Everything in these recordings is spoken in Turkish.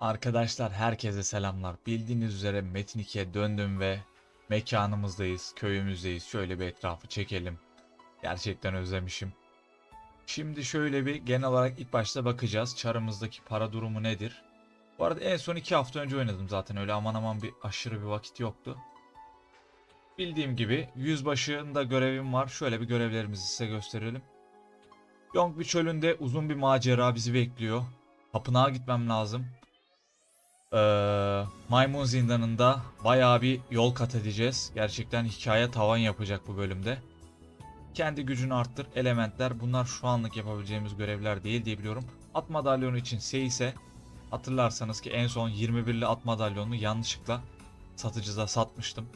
Arkadaşlar herkese selamlar. Bildiğiniz üzere Metin 2'ye döndüm ve mekanımızdayız, köyümüzdeyiz. Şöyle bir etrafı çekelim. Gerçekten özlemişim. Şimdi şöyle bir genel olarak ilk başta bakacağız. Çarımızdaki para durumu nedir? Bu arada en son 2 hafta önce oynadım zaten. Öyle aman aman bir aşırı bir vakit yoktu. Bildiğim gibi yüzbaşında görevim var. Şöyle bir görevlerimizi size gösterelim. Yongbi çölünde uzun bir macera bizi bekliyor. Tapınağa gitmem lazım. Ee, Maymun Zindanı'nda bayağı bir yol kat edeceğiz. Gerçekten hikaye tavan yapacak bu bölümde. Kendi gücünü arttır, elementler bunlar şu anlık yapabileceğimiz görevler değil diye biliyorum. At madalyonu için Seis'e hatırlarsanız ki en son 21'li at madalyonunu yanlışlıkla satıcıda satmıştım.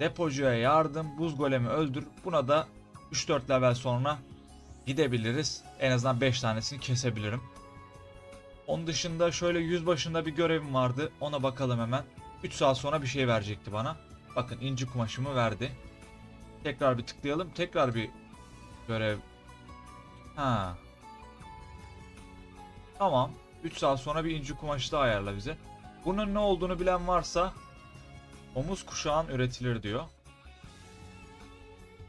Depocuya yardım, buz golemi öldür. Buna da 3-4 level sonra gidebiliriz. En azından 5 tanesini kesebilirim. Onun dışında şöyle yüz başında bir görevim vardı. Ona bakalım hemen. 3 saat sonra bir şey verecekti bana. Bakın inci kumaşımı verdi. Tekrar bir tıklayalım. Tekrar bir görev. Ha. Tamam. 3 saat sonra bir inci kumaşı da ayarla bize. Bunun ne olduğunu bilen varsa omuz kuşağın üretilir diyor.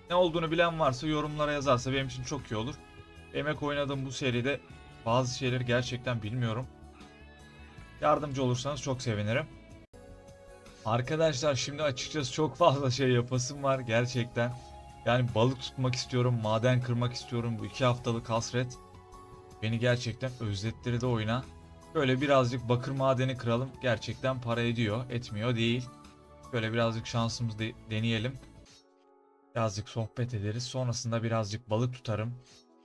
Ne olduğunu bilen varsa yorumlara yazarsa benim için çok iyi olur. Emek oynadığım bu seride bazı şeyleri gerçekten bilmiyorum. Yardımcı olursanız çok sevinirim. Arkadaşlar şimdi açıkçası çok fazla şey yapasım var gerçekten. Yani balık tutmak istiyorum, maden kırmak istiyorum. Bu iki haftalık hasret beni gerçekten özlettirdi oyuna. Böyle birazcık bakır madeni kıralım. Gerçekten para ediyor, etmiyor değil. Böyle birazcık şansımızı de- deneyelim. Birazcık sohbet ederiz. Sonrasında birazcık balık tutarım.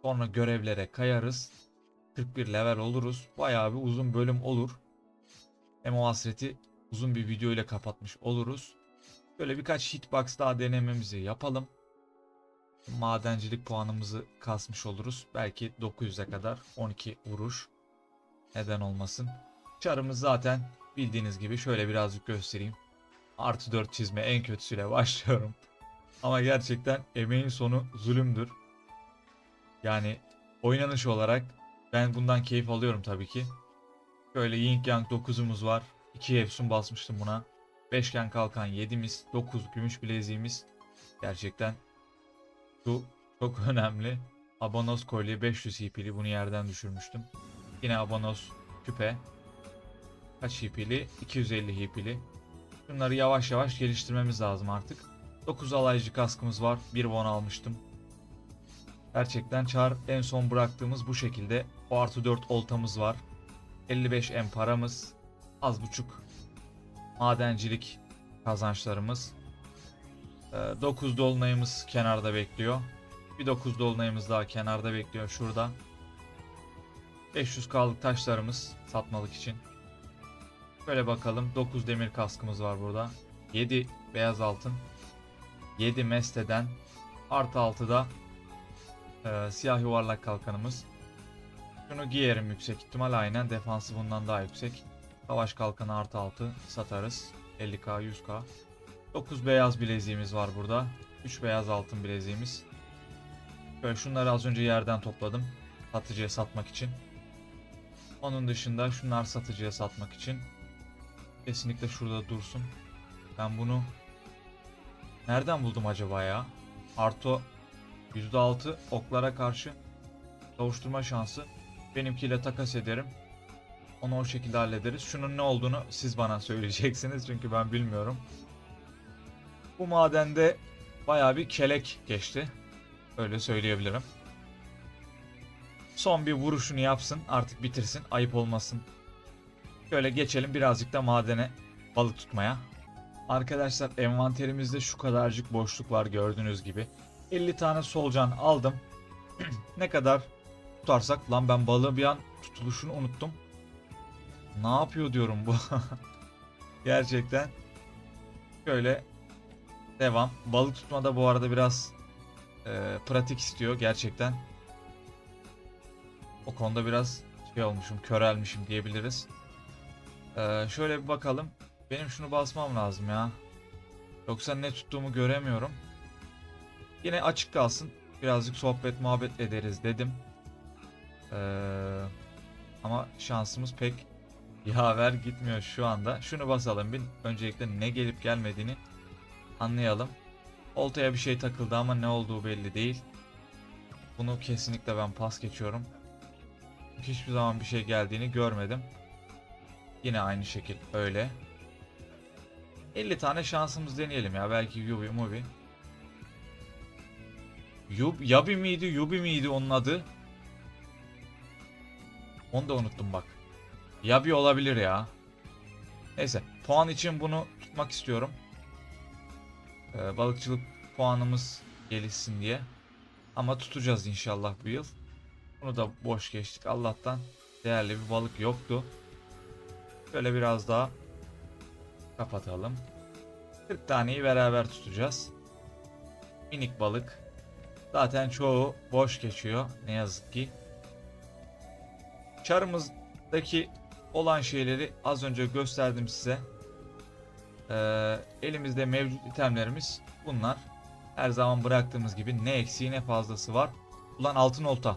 Sonra görevlere kayarız. 41 level oluruz. Bayağı bir uzun bölüm olur. Hem o hasreti uzun bir video ile kapatmış oluruz. Böyle birkaç hitbox daha denememizi yapalım. Madencilik puanımızı kasmış oluruz. Belki 900'e kadar 12 vuruş. Neden olmasın. Çarımız zaten bildiğiniz gibi şöyle birazcık göstereyim. Artı 4 çizme en kötüsüyle başlıyorum. Ama gerçekten emeğin sonu zulümdür. Yani oynanış olarak ben bundan keyif alıyorum tabii ki. Böyle Yin Yang 9'umuz var. 2 Efsun basmıştım buna. Beşgen kalkan 7'miz. 9 gümüş bileziğimiz. Gerçekten bu çok önemli. Abonos kolye 500 HP'li bunu yerden düşürmüştüm. Yine Abonos küpe. Kaç HP'li? 250 HP'li. Bunları yavaş yavaş geliştirmemiz lazım artık. 9 alaycı kaskımız var. 1 won almıştım. Gerçekten çar en son bıraktığımız bu şekilde. O artı 4 oltamız var. 55 M paramız. Az buçuk madencilik kazançlarımız. 9 dolunayımız kenarda bekliyor. Bir 9 dolunayımız daha kenarda bekliyor şurada. 500 kalık taşlarımız satmalık için. Şöyle bakalım 9 demir kaskımız var burada. 7 beyaz altın. 7 mesteden artı 6'da ee, siyah yuvarlak kalkanımız. Şunu giyerim yüksek ihtimal aynen defansı bundan daha yüksek. Savaş kalkanı artı 6 satarız. 50k 100k. 9 beyaz bileziğimiz var burada. 3 beyaz altın bileziğimiz. Böyle şunları az önce yerden topladım. Satıcıya satmak için. Onun dışında şunlar satıcıya satmak için. Kesinlikle şurada dursun. Ben bunu nereden buldum acaba ya? Arto %6 oklara karşı savuşturma şansı. Benimkiyle takas ederim. Onu o şekilde hallederiz. Şunun ne olduğunu siz bana söyleyeceksiniz çünkü ben bilmiyorum. Bu madende bayağı bir kelek geçti. Öyle söyleyebilirim. Son bir vuruşunu yapsın artık bitirsin ayıp olmasın. Şöyle geçelim birazcık da madene balık tutmaya. Arkadaşlar envanterimizde şu kadarcık boşluk var gördüğünüz gibi. 50 tane solucan aldım. ne kadar tutarsak lan ben balığı bir an tutuluşunu unuttum. Ne yapıyor diyorum bu. Gerçekten. Şöyle devam. Balık tutmada bu arada biraz e, pratik istiyor gerçekten. O konuda biraz şey olmuşum, körelmişim diyebiliriz. E, şöyle bir bakalım. Benim şunu basmam lazım ya. Yoksa ne tuttuğumu göremiyorum. Yine açık kalsın. Birazcık sohbet muhabbet ederiz dedim. Ee, ama şansımız pek Yaver gitmiyor şu anda. Şunu basalım bir. Öncelikle ne gelip gelmediğini anlayalım. Oltaya bir şey takıldı ama ne olduğu belli değil. Bunu kesinlikle ben pas geçiyorum. Hiçbir zaman bir şey geldiğini görmedim. Yine aynı şekil öyle. 50 tane şansımız deneyelim ya. Belki Yubi Mubi. Yub, Yabi miydi? Yubi miydi onun adı? Onu da unuttum bak. Yabi olabilir ya. Neyse. Puan için bunu tutmak istiyorum. Ee, balıkçılık puanımız gelişsin diye. Ama tutacağız inşallah bu yıl. Bunu da boş geçtik. Allah'tan değerli bir balık yoktu. Şöyle biraz daha kapatalım. 40 taneyi beraber tutacağız. Minik balık. Zaten çoğu boş geçiyor ne yazık ki. Çarımızdaki olan şeyleri az önce gösterdim size. Ee, elimizde mevcut itemlerimiz bunlar. Her zaman bıraktığımız gibi ne eksiği ne fazlası var. Ulan altın olta.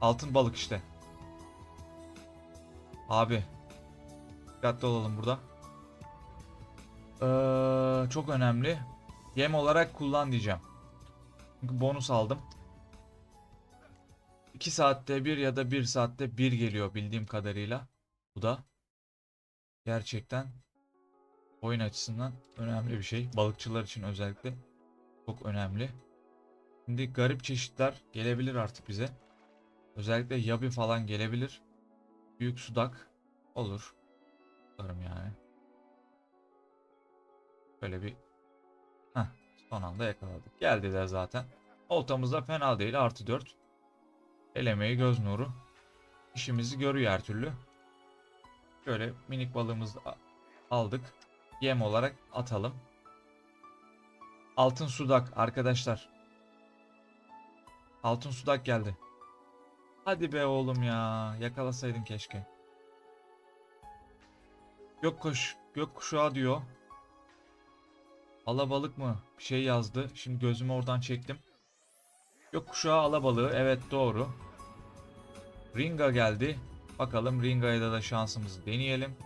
Altın balık işte. Abi. Dikkatli olalım burada. Ee, çok önemli. Yem olarak kullan diyeceğim. Bonus aldım. 2 saatte bir ya da 1 saatte bir geliyor bildiğim kadarıyla. Bu da gerçekten oyun açısından önemli bir şey. Balıkçılar için özellikle çok önemli. Şimdi garip çeşitler gelebilir artık bize. Özellikle yabi falan gelebilir. Büyük sudak olur. Tutarım yani. Böyle bir son anda yakaladık. Geldiler zaten. Oltamız da fena değil. Artı 4. Elemeyi göz nuru. İşimizi görüyor her türlü. Şöyle minik balığımızı aldık. Yem olarak atalım. Altın sudak arkadaşlar. Altın sudak geldi. Hadi be oğlum ya. Yakalasaydın keşke. Gökkuş, gökkuşağı diyor. Alabalık mı? Bir şey yazdı. Şimdi gözümü oradan çektim. Gökkuşağı alabalığı. Evet doğru. Ringa geldi. Bakalım Ringa'ya da şansımızı deneyelim.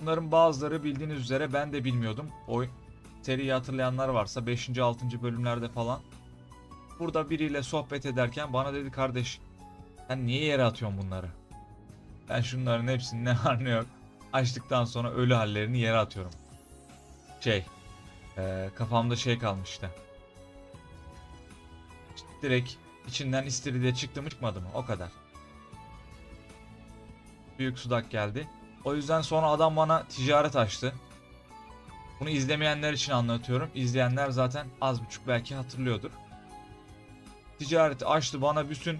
Bunların bazıları bildiğiniz üzere ben de bilmiyordum. O seriyi hatırlayanlar varsa 5. 6. bölümlerde falan. Burada biriyle sohbet ederken bana dedi kardeş sen niye yere atıyorsun bunları? Ben şunların hepsinin ne var yok. Açtıktan sonra ölü hallerini yere atıyorum. Şey ee, kafamda şey kalmış işte. Direkt içinden istiridye çıktı mı çıkmadı mı o kadar. Büyük sudak geldi. O yüzden sonra adam bana ticaret açtı. Bunu izlemeyenler için anlatıyorum. İzleyenler zaten az buçuk belki hatırlıyordur. Ticareti açtı bana bütün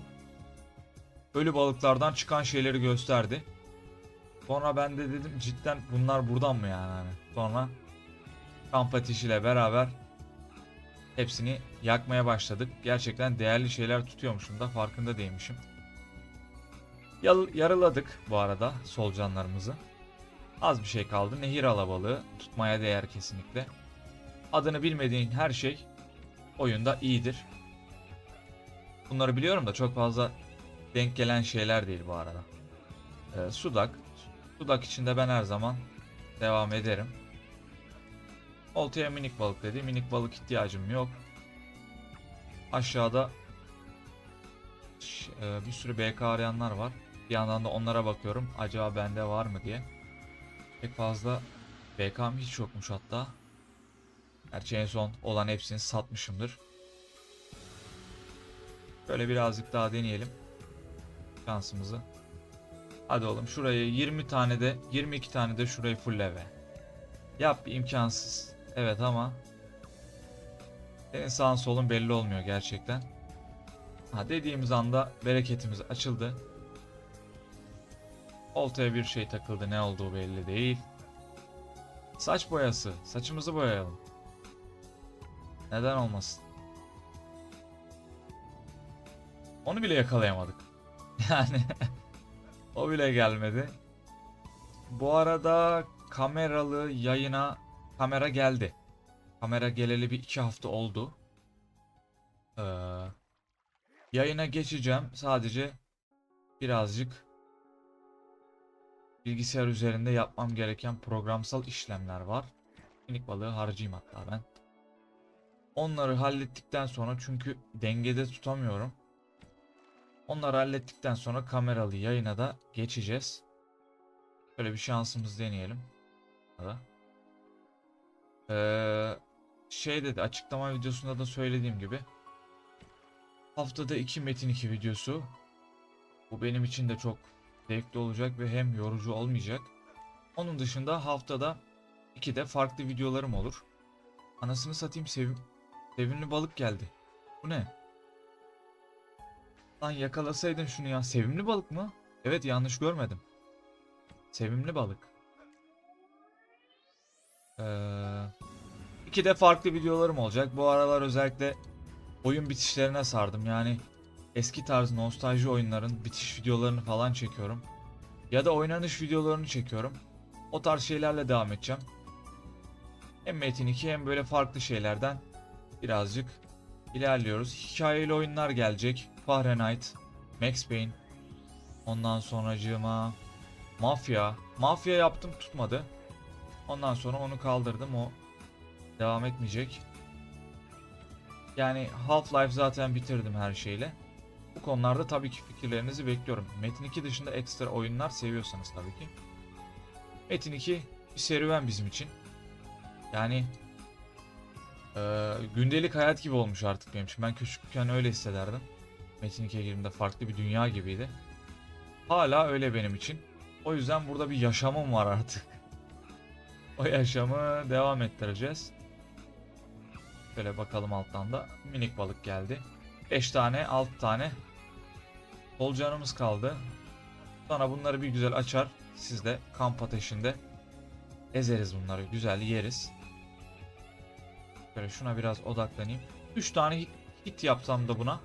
ölü balıklardan çıkan şeyleri gösterdi. Sonra ben de dedim cidden bunlar buradan mı yani? Sonra kamp ateşiyle beraber hepsini yakmaya başladık. Gerçekten değerli şeyler tutuyormuşum da farkında değilmişim. Yarıladık bu arada solucanlarımızı. Az bir şey kaldı. Nehir alabalığı tutmaya değer kesinlikle. Adını bilmediğin her şey oyunda iyidir. Bunları biliyorum da çok fazla denk gelen şeyler değil bu arada. Ee, sudak. Sudak içinde ben her zaman devam ederim. Oltaya minik balık dedi. Minik balık ihtiyacım yok. Aşağıda e, bir sürü BK arayanlar var. Bir yandan da onlara bakıyorum. Acaba bende var mı diye. Pek fazla BK'm hiç yokmuş hatta. Gerçi en son olan hepsini satmışımdır. Böyle birazcık daha deneyelim. Şansımızı. Hadi oğlum şurayı 20 tane de 22 tane de şurayı fullleve. Yap imkansız. Evet ama senin sağın solun belli olmuyor gerçekten. Ha dediğimiz anda bereketimiz açıldı. Oltaya bir şey takıldı ne olduğu belli değil. Saç boyası. Saçımızı boyayalım. Neden olmasın? Onu bile yakalayamadık. Yani o bile gelmedi. Bu arada kameralı yayına kamera geldi. Kamera geleli bir iki hafta oldu. Ee, yayına geçeceğim. Sadece birazcık bilgisayar üzerinde yapmam gereken programsal işlemler var. Minik balığı harcayayım hatta ben. Onları hallettikten sonra çünkü dengede tutamıyorum. Onları hallettikten sonra kameralı yayına da geçeceğiz. Böyle bir şansımız deneyelim. Da. Ee, şey dedi açıklama videosunda da söylediğim gibi haftada iki Metin 2 videosu. Bu benim için de çok zevkli olacak ve hem yorucu olmayacak. Onun dışında haftada iki de farklı videolarım olur. Anasını satayım sevim sevimli balık geldi. Bu ne? Lan yakalasaydın şunu ya. Sevimli balık mı? Evet yanlış görmedim. Sevimli balık. Ee, iki de farklı videolarım olacak. Bu aralar özellikle oyun bitişlerine sardım. Yani eski tarz nostalji oyunların bitiş videolarını falan çekiyorum. Ya da oynanış videolarını çekiyorum. O tarz şeylerle devam edeceğim. Hem Metin 2 hem böyle farklı şeylerden birazcık ilerliyoruz. Hikayeli oyunlar gelecek. Fahrenheit, Max Payne. Ondan sonracığıma Mafya. Mafya yaptım tutmadı. Ondan sonra onu kaldırdım. O devam etmeyecek. Yani Half-Life zaten bitirdim her şeyle. Bu konularda tabii ki fikirlerinizi bekliyorum. Metin 2 dışında ekstra oyunlar seviyorsanız tabii ki. Metin 2 bir serüven bizim için. Yani eee, gündelik hayat gibi olmuş artık benim için. Ben küçükken öyle hissederdim. Metin 2'ye girdiğimde farklı bir dünya gibiydi. Hala öyle benim için. O yüzden burada bir yaşamım var artık. O yaşamı devam ettireceğiz. Şöyle bakalım alttan da minik balık geldi. 5 tane 6 tane solucanımız kaldı. Sonra bunları bir güzel açar. Siz de kamp ateşinde ezeriz bunları. Güzel yeriz. Şöyle şuna biraz odaklanayım. 3 tane hit yapsam da buna.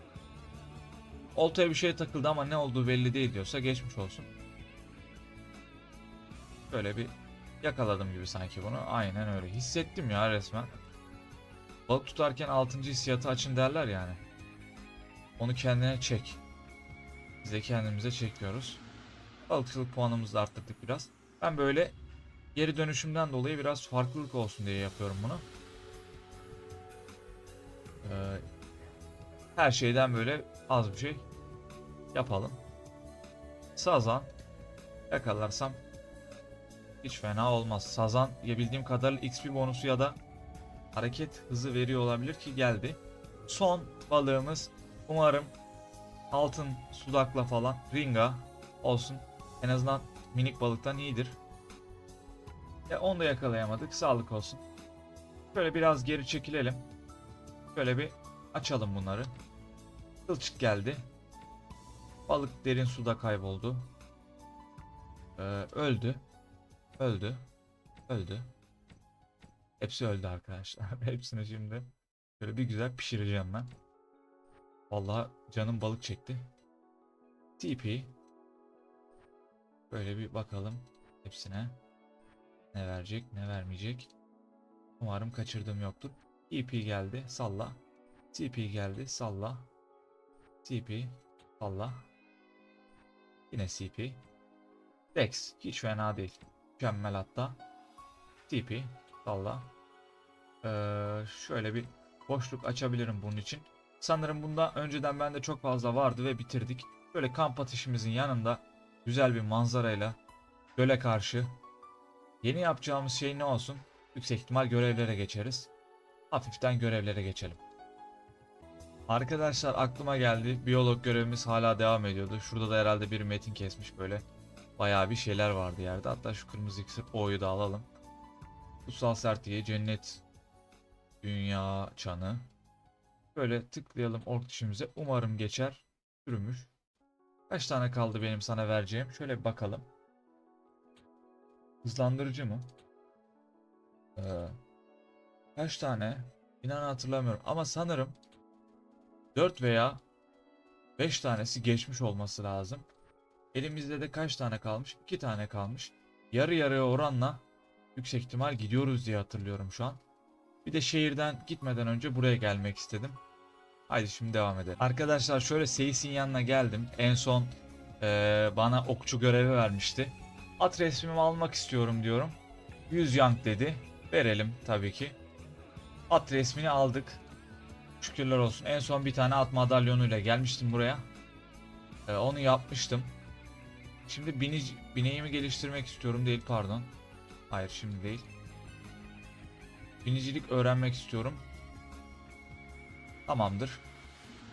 Oltaya bir şey takıldı ama ne olduğu belli değil diyorsa geçmiş olsun. Böyle bir yakaladım gibi sanki bunu. Aynen öyle. Hissettim ya resmen. Balık tutarken 6. hissiyatı açın derler yani. Onu kendine çek. Biz de kendimize çekiyoruz. Balıkçılık puanımızı da arttırdık biraz. Ben böyle geri dönüşümden dolayı biraz farklılık olsun diye yapıyorum bunu. Ee, her şeyden böyle az bir şey yapalım. Sazan yakalarsam hiç fena olmaz. Sazan ya bildiğim kadarıyla XP bonusu ya da hareket hızı veriyor olabilir ki geldi. Son balığımız umarım altın sudakla falan ringa olsun. En azından minik balıktan iyidir. Ya onu da yakalayamadık. Sağlık olsun. Şöyle biraz geri çekilelim. Şöyle bir açalım bunları. Kılçık geldi. Balık derin suda kayboldu. Ee, öldü. Öldü. Öldü. Hepsi öldü arkadaşlar. Hepsini şimdi şöyle bir güzel pişireceğim ben. Vallahi canım balık çekti. TP. Böyle bir bakalım hepsine. Ne verecek, ne vermeyecek. Umarım kaçırdığım yoktur. TP geldi, salla. TP geldi, salla. TP, salla. Yine CP. Dex, hiç fena değil. Mükemmel hatta. TP, salla. Ee, şöyle bir boşluk açabilirim bunun için. Sanırım bunda önceden bende çok fazla vardı ve bitirdik. Böyle kamp ateşimizin yanında güzel bir manzarayla göle karşı yeni yapacağımız şey ne olsun? Yüksek ihtimal görevlere geçeriz. Hafiften görevlere geçelim. Arkadaşlar aklıma geldi. Biyolog görevimiz hala devam ediyordu. Şurada da herhalde bir metin kesmiş böyle. Bayağı bir şeyler vardı yerde. Hatta şu kırmızı iksir O'yu da alalım. Kutsal sertiye cennet dünya çanı. Böyle tıklayalım ork dişimize. Umarım geçer. Sürümüş. Kaç tane kaldı benim sana vereceğim? Şöyle bir bakalım. Hızlandırıcı mı? Ee, kaç tane? İnan hatırlamıyorum. Ama sanırım 4 veya 5 tanesi geçmiş olması lazım. Elimizde de kaç tane kalmış? 2 tane kalmış. Yarı yarıya oranla yüksek ihtimal gidiyoruz diye hatırlıyorum şu an. Bir de şehirden gitmeden önce buraya gelmek istedim. Haydi şimdi devam edelim. Arkadaşlar şöyle Seyis'in yanına geldim. En son eee, bana okçu görevi vermişti. At resmimi almak istiyorum diyorum. 100 yank dedi. Verelim tabii ki. At resmini aldık. Şükürler olsun. En son bir tane at madalyonuyla gelmiştim buraya. Ee, onu yapmıştım. Şimdi binici, bineğimi geliştirmek istiyorum değil pardon. Hayır şimdi değil. Binicilik öğrenmek istiyorum. Tamamdır.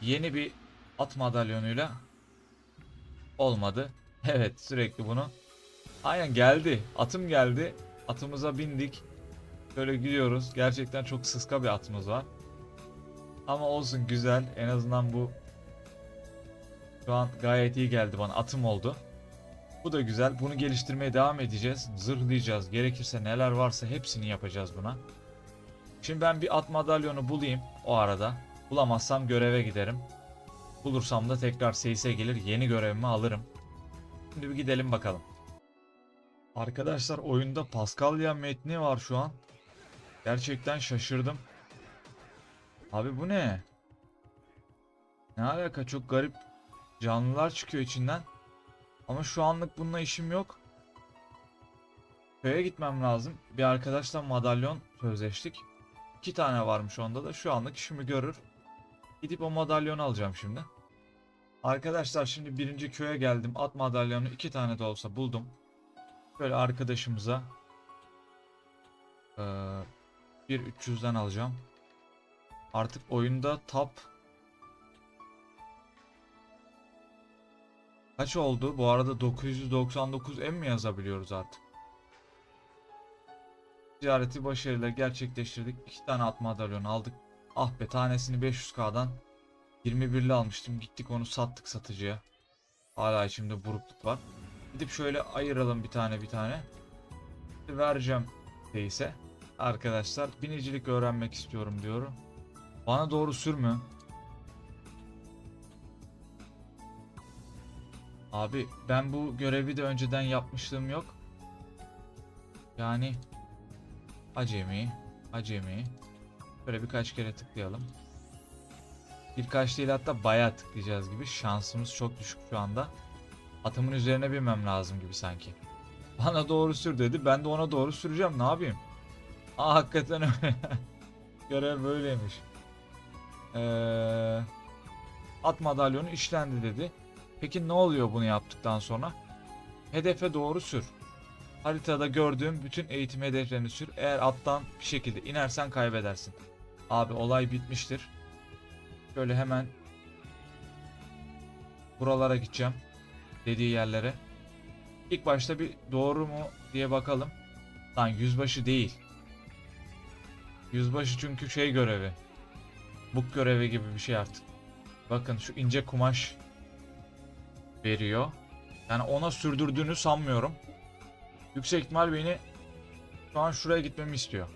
Yeni bir at madalyonuyla olmadı. Evet sürekli bunu. Aynen geldi. Atım geldi. Atımıza bindik. Böyle gidiyoruz. Gerçekten çok sıska bir atımız var. Ama olsun güzel. En azından bu şu an gayet iyi geldi bana. Atım oldu. Bu da güzel. Bunu geliştirmeye devam edeceğiz. Zırhlayacağız. Gerekirse neler varsa hepsini yapacağız buna. Şimdi ben bir at madalyonu bulayım o arada. Bulamazsam göreve giderim. Bulursam da tekrar Seyis'e gelir yeni görevimi alırım. Şimdi bir gidelim bakalım. Arkadaşlar oyunda Paskalya metni var şu an. Gerçekten şaşırdım. Abi bu ne? Ne alaka çok garip canlılar çıkıyor içinden. Ama şu anlık bununla işim yok. Köye gitmem lazım. Bir arkadaşla madalyon sözleştik. İki tane varmış onda da şu anlık işimi görür. Gidip o madalyonu alacağım şimdi. Arkadaşlar şimdi birinci köye geldim. At madalyonu iki tane de olsa buldum. Böyle arkadaşımıza bir 300'den alacağım. Artık oyunda top kaç oldu? Bu arada 999 M mi yazabiliyoruz artık? Ticareti başarıyla gerçekleştirdik. İki tane at madalyonu aldık. Ah be tanesini 500k'dan 21'li almıştım. Gittik onu sattık satıcıya. Hala içimde burukluk var. Gidip şöyle ayıralım bir tane bir tane. Vereceğim değilse. Arkadaşlar binicilik öğrenmek istiyorum diyorum. Bana doğru sürmü. Abi ben bu görevi de önceden yapmışlığım yok. Yani acemi, acemi. Böyle birkaç kere tıklayalım. Birkaç değil hatta bayağı tıklayacağız gibi. Şansımız çok düşük şu anda. Atımın üzerine binmem lazım gibi sanki. Bana doğru sür dedi. Ben de ona doğru süreceğim. Ne yapayım? Aa hakikaten öyle. Görev böyleymiş. Ee, at madalyonu işlendi dedi. Peki ne oluyor bunu yaptıktan sonra? Hedefe doğru sür. Haritada gördüğüm bütün eğitim hedeflerini sür. Eğer attan bir şekilde inersen kaybedersin. Abi olay bitmiştir. Şöyle hemen buralara gideceğim. Dediği yerlere. İlk başta bir doğru mu diye bakalım. Lan yüzbaşı değil. Yüzbaşı çünkü şey görevi. Buk görevi gibi bir şey artık. Bakın şu ince kumaş veriyor. Yani ona sürdürdüğünü sanmıyorum. Yüksek ihtimal beni şu an şuraya gitmemi istiyor.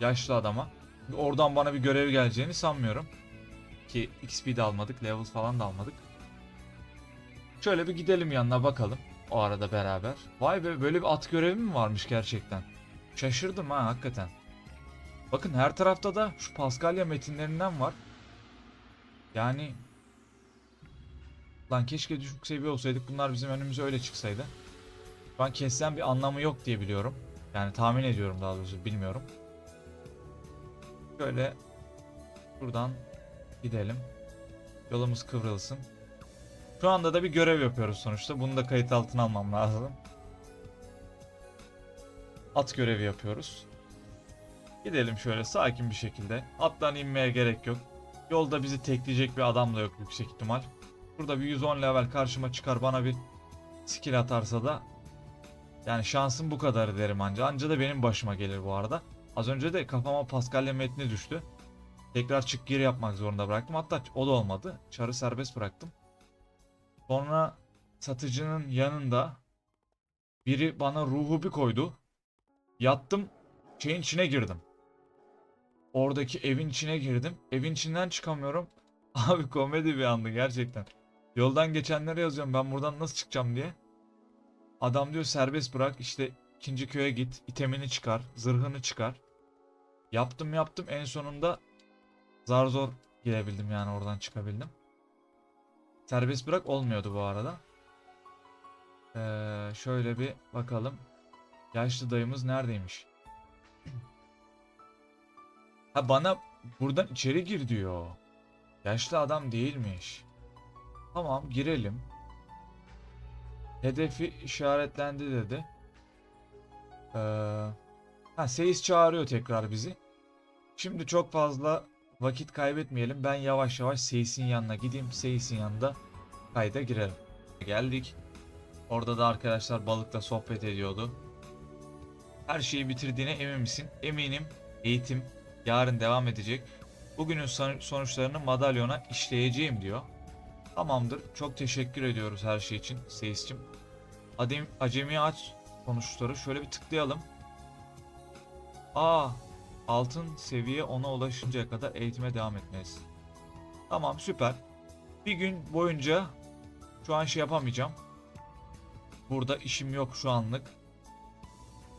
Yaşlı adama. Oradan bana bir görev geleceğini sanmıyorum. Ki XP de almadık, level falan da almadık. Şöyle bir gidelim yanına bakalım. O arada beraber. Vay be böyle bir at görevi mi varmış gerçekten? Şaşırdım ha hakikaten. Bakın her tarafta da şu Paskalya metinlerinden var. Yani Lan keşke düşük seviye olsaydık bunlar bizim önümüze öyle çıksaydı. Şu an kesilen bir anlamı yok diye biliyorum. Yani tahmin ediyorum daha doğrusu bilmiyorum. Şöyle buradan gidelim. Yolumuz kıvrılsın. Şu anda da bir görev yapıyoruz sonuçta. Bunu da kayıt altına almam lazım. At görevi yapıyoruz. Gidelim şöyle sakin bir şekilde. Attan inmeye gerek yok. Yolda bizi tekleyecek bir adam da yok yüksek ihtimal. Burada bir 110 level karşıma çıkar bana bir skill atarsa da yani şansım bu kadar derim anca. Anca da benim başıma gelir bu arada. Az önce de kafama Paskalya metni düştü. Tekrar çık gir yapmak zorunda bıraktım. Hatta o da olmadı. Çarı serbest bıraktım. Sonra satıcının yanında biri bana ruhu bir koydu. Yattım şeyin içine girdim. Oradaki evin içine girdim. Evin içinden çıkamıyorum. Abi komedi bir andı gerçekten. Yoldan geçenlere yazıyorum ben buradan nasıl çıkacağım diye. Adam diyor serbest bırak işte ikinci köye git itemini çıkar zırhını çıkar. Yaptım yaptım en sonunda zar zor girebildim yani oradan çıkabildim. Serbest bırak olmuyordu bu arada. Ee, şöyle bir bakalım. Yaşlı dayımız neredeymiş? Ha bana buradan içeri gir diyor. Yaşlı adam değilmiş. Tamam girelim. Hedefi işaretlendi dedi. Ee, ha Seyis çağırıyor tekrar bizi. Şimdi çok fazla vakit kaybetmeyelim. Ben yavaş yavaş Seyis'in yanına gideyim. Seyis'in yanında kayda girelim. Geldik. Orada da arkadaşlar balıkla sohbet ediyordu. Her şeyi bitirdiğine emin misin? Eminim. Eğitim yarın devam edecek. Bugünün son- sonuçlarını madalyona işleyeceğim diyor. Tamamdır. Çok teşekkür ediyoruz her şey için Seyis'cim. Adem, acemi aç sonuçları şöyle bir tıklayalım. Aa, altın seviye ona ulaşıncaya kadar eğitime devam etmeliyiz. Tamam süper. Bir gün boyunca şu an şey yapamayacağım. Burada işim yok şu anlık.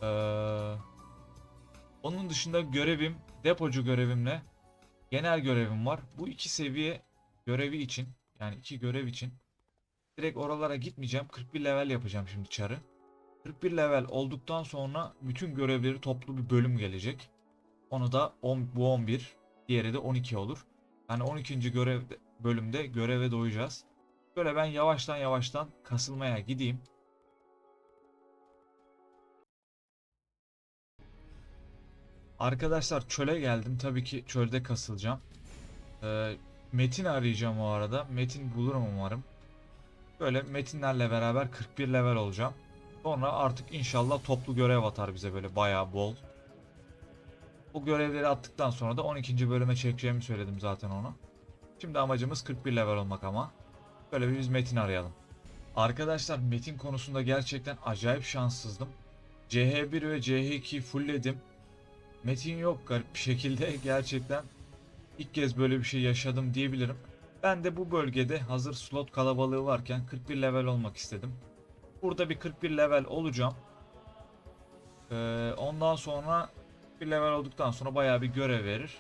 Ee, onun dışında görevim, depocu görevimle genel görevim var. Bu iki seviye görevi için, yani iki görev için direkt oralara gitmeyeceğim. 41 level yapacağım şimdi çarı. 41 level olduktan sonra bütün görevleri toplu bir bölüm gelecek. Onu da 10, bu 11, diğeri de 12 olur. Yani 12. görev bölümde göreve doyacağız. Böyle ben yavaştan yavaştan kasılmaya gideyim. Arkadaşlar çöle geldim. Tabii ki çölde kasılacağım. Ee, Metin arayacağım o arada. Metin bulurum umarım. Böyle metinlerle beraber 41 level olacağım. Sonra artık inşallah toplu görev atar bize böyle bayağı bol. Bu görevleri attıktan sonra da 12. bölüme çekeceğimi söyledim zaten ona. Şimdi amacımız 41 level olmak ama. Böyle bir biz Metin arayalım. Arkadaşlar Metin konusunda gerçekten acayip şanssızdım. CH1 ve CH2'yi fullledim. Metin yok garip bir şekilde gerçekten ilk kez böyle bir şey yaşadım diyebilirim. Ben de bu bölgede hazır slot kalabalığı varken 41 level olmak istedim. Burada bir 41 level olacağım. Ee, ondan sonra bir level olduktan sonra bayağı bir görev verir.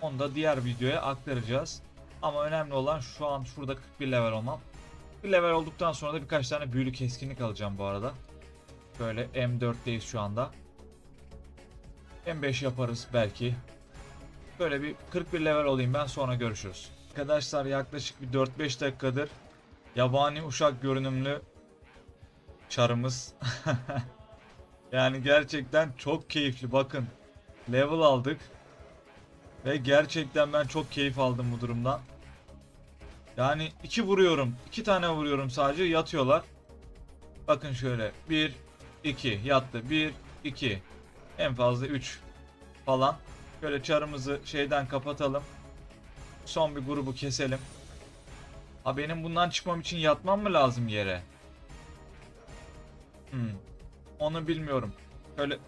Onu da diğer videoya aktaracağız. Ama önemli olan şu an şurada 41 level olmam. Bir level olduktan sonra da birkaç tane büyülü keskinlik alacağım bu arada. Böyle M4'teyiz şu anda. M5 yaparız belki. Böyle bir 41 level olayım ben sonra görüşürüz. Arkadaşlar yaklaşık bir 4-5 dakikadır yabani uşak görünümlü çarımız. yani gerçekten çok keyifli bakın. Level aldık. Ve gerçekten ben çok keyif aldım bu durumdan. Yani iki vuruyorum. iki tane vuruyorum sadece yatıyorlar. Bakın şöyle. 1 2 yattı. 1 2 en fazla 3 falan. Şöyle çarımızı şeyden kapatalım. Son bir grubu keselim. Ha benim bundan çıkmam için yatmam mı lazım yere? Hmm. Onu bilmiyorum. Şöyle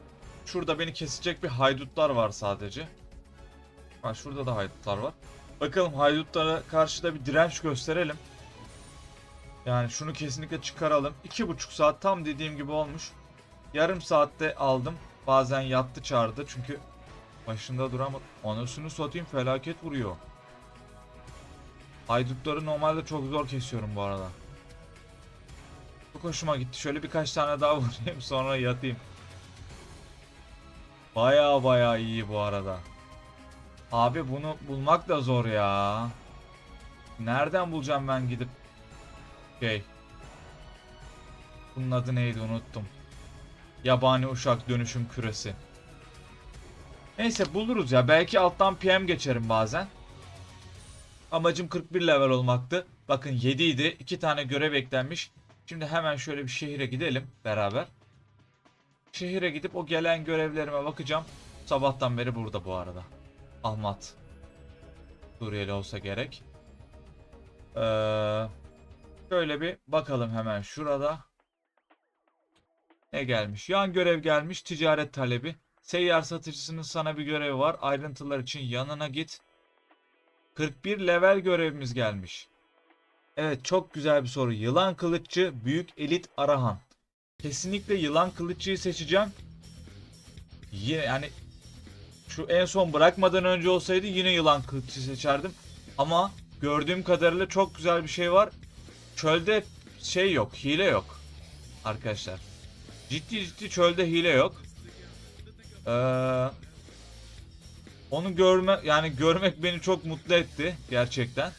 şurada beni kesecek bir haydutlar var sadece. Ha şurada da haydutlar var. Bakalım haydutlara karşı da bir direnç gösterelim. Yani şunu kesinlikle çıkaralım. İki buçuk saat tam dediğim gibi olmuş. Yarım saatte aldım. Bazen yattı çağırdı çünkü başında duramadı. Anasını satayım felaket vuruyor. Haydutları normalde çok zor kesiyorum bu arada. Çok hoşuma gitti. Şöyle birkaç tane daha vurayım sonra yatayım. Baya baya iyi bu arada. Abi bunu bulmak da zor ya. Nereden bulacağım ben gidip şey. Bunun adı neydi unuttum. Yabani uşak dönüşüm küresi. Neyse buluruz ya. Belki alttan PM geçerim bazen. Amacım 41 level olmaktı. Bakın 7 idi. 2 tane görev eklenmiş. Şimdi hemen şöyle bir şehire gidelim beraber. Şehire gidip o gelen görevlerime bakacağım. Sabahtan beri burada bu arada. Ahmet. Suriyeli olsa gerek. Ee, şöyle bir bakalım hemen şurada. Ne gelmiş? Yan görev gelmiş. Ticaret talebi. Seyyar satıcısının sana bir görevi var. Ayrıntılar için yanına git. 41 level görevimiz gelmiş. Evet çok güzel bir soru. Yılan kılıççı büyük elit Arahan. Kesinlikle yılan kılıççıyı seçeceğim. Yine yani şu en son bırakmadan önce olsaydı yine yılan kılıççı seçerdim. Ama gördüğüm kadarıyla çok güzel bir şey var. Çölde şey yok, hile yok. arkadaşlar. Ciddi ciddi çölde hile yok. Ee, onu görme yani görmek beni çok mutlu etti gerçekten.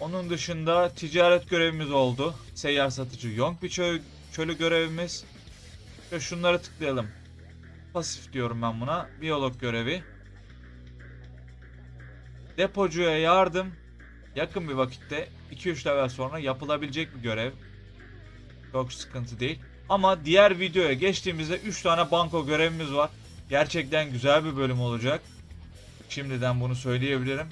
Onun dışında ticaret görevimiz oldu. Seyyar satıcı Yongpi çölü, çölü görevimiz. Şöyle şunları tıklayalım. Pasif diyorum ben buna. Biyolog görevi. Depocuya yardım. Yakın bir vakitte 2-3 level sonra yapılabilecek bir görev. Çok sıkıntı değil. Ama diğer videoya geçtiğimizde 3 tane banko görevimiz var. Gerçekten güzel bir bölüm olacak. Şimdiden bunu söyleyebilirim.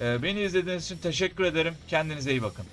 Ee, beni izlediğiniz için teşekkür ederim. Kendinize iyi bakın.